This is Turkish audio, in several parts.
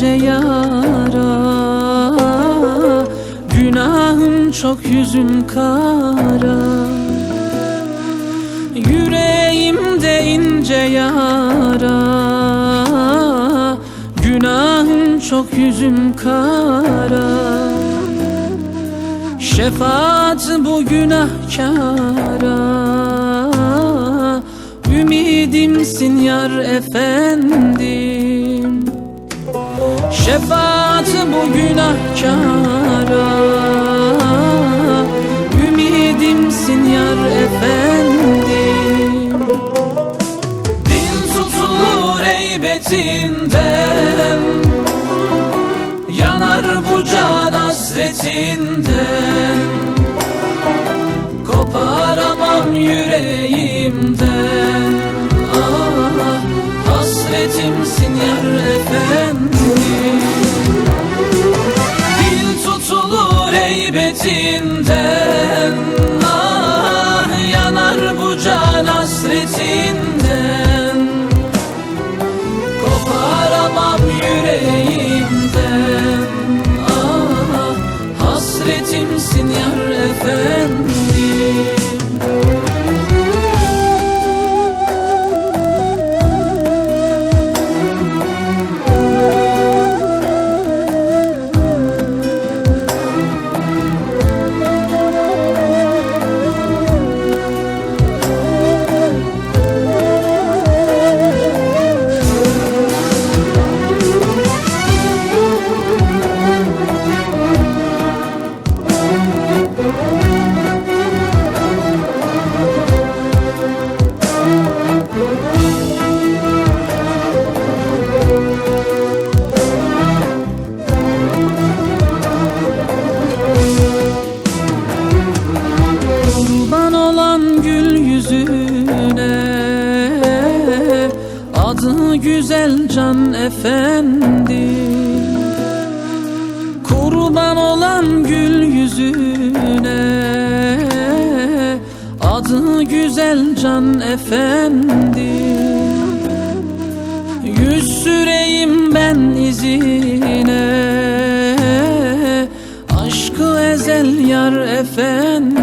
bunca yara. Günahım çok yüzüm kara. Yüreğimde ince yara. Günahım çok yüzüm kara. Şefaat bu günahkara. Ümidimsin yar efendi. Şefaat bu günahkara. Ümidimsin yar efendim. Dil tutulur heybetinden Yanar bu can hasretinden. Koparamam yüreğimden. Ah hasretimsin yar efendim Adı güzel can efendi. Kurban olan gül yüzüne. Adı güzel can efendi. Yüz süreyim ben izine. Aşkı ezel yar efendim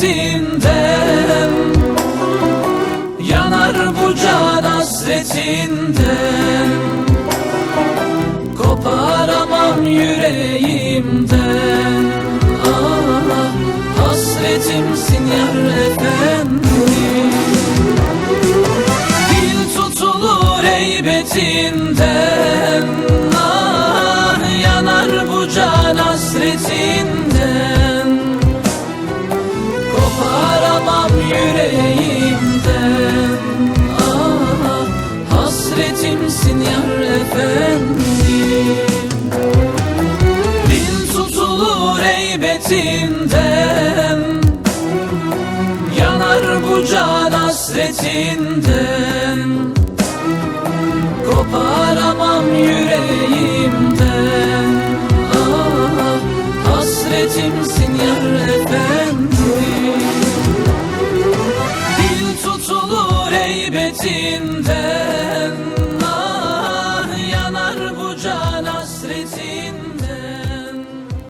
heybetinden Yanar bu can hasretinden. Koparamam yüreğimden Ah hasretimsin yar efendim. Dil tutulur heybetinden Ah yanar bu can hasretinden hasretimsin yar efendim. Dil tutulur heybetinden Yanar bu can hasretinden. Koparamam yüreğimden. Ah hasretimsin yar efendim. Dil tutulur heybetinden